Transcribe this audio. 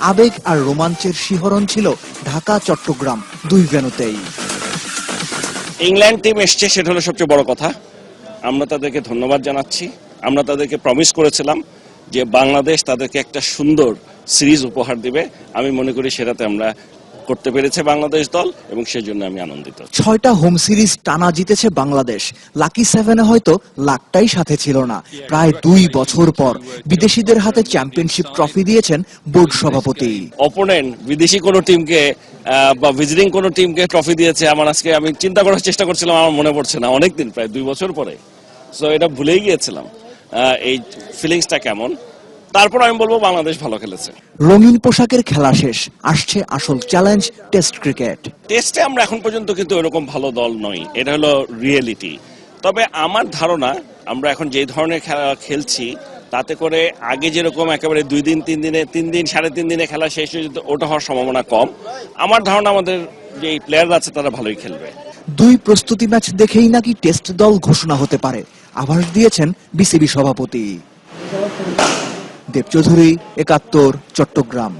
আবেগ আর রোমাঞ্চের শিহরণ ছিল ঢাকা, চট্টগ্রাম, দুই ভেনুতেই। ইংল্যান্ড টিম এসছে, সেটা হলো সবচেয়ে বড় কথা। আমরা তাদেরকে ধন্যবাদ জানাচ্ছি। আমরা তাদেরকে প্রমিস করেছিলাম যে বাংলাদেশ তাদেরকে একটা সুন্দর সিরিজ উপহার দিবে। আমি মনে করি সেটাতে আমরা করতে পেরেছে বাংলাদেশ দল এবং সেজন্য আমি আনন্দিত। ছয়টা হোম সিরিজ টানা জিতেছে বাংলাদেশ। লাকি সেভেনে হয়তো লাকটাই সাথে ছিল না। প্রায় দুই বছর পর বিদেশিদের হাতে চ্যাম্পিয়নশিপ ট্রফি দিয়েছেন বোর্ড সভাপতি। অপোনেন্ট বিদেশি কোনো টিমকে বা ভিজিটিং কোনো টিমকে ট্রফি দিয়েছে আমার আজকে আমি চিন্তা করার চেষ্টা করছিলাম আমার মনে পড়ছে না। অনেকদিন প্রায় দুই বছর পরে। সো এটা ভুলেই গিয়েছিলাম। এই ফিলিংসটা কেমন? তারপর আমি বলব বাংলাদেশ ভালো খেলেছে। রঙিন পোশাকের খেলা শেষ আসছে আসল চ্যালেঞ্জ টেস্ট ক্রিকেট টেস্টে আমরা এখন পর্যন্ত কিন্তু এরকম ভালো দল নই এটা হলো রিয়েলিটি তবে আমার ধারণা আমরা এখন যে ধরনের খেলা খেলছি তাতে করে আগে যেরকম একেবারে দুই দিন তিন দিনে তিন দিন সাড়ে তিন দিনে খেলা শেষ হয়ে যেত ওটা হওয়ার সম্ভাবনা কম। আমার ধারণা আমাদের যে প্লেয়ার আছে তারা ভালোই খেলবে। দুই প্রস্তুতি ম্যাচ দেখেই নাকি টেস্ট দল ঘোষণা হতে পারে আভাস দিয়েছেন বিসিবি সভাপতি। দেব চৌধুরী একাত্তর চট্টগ্রাম।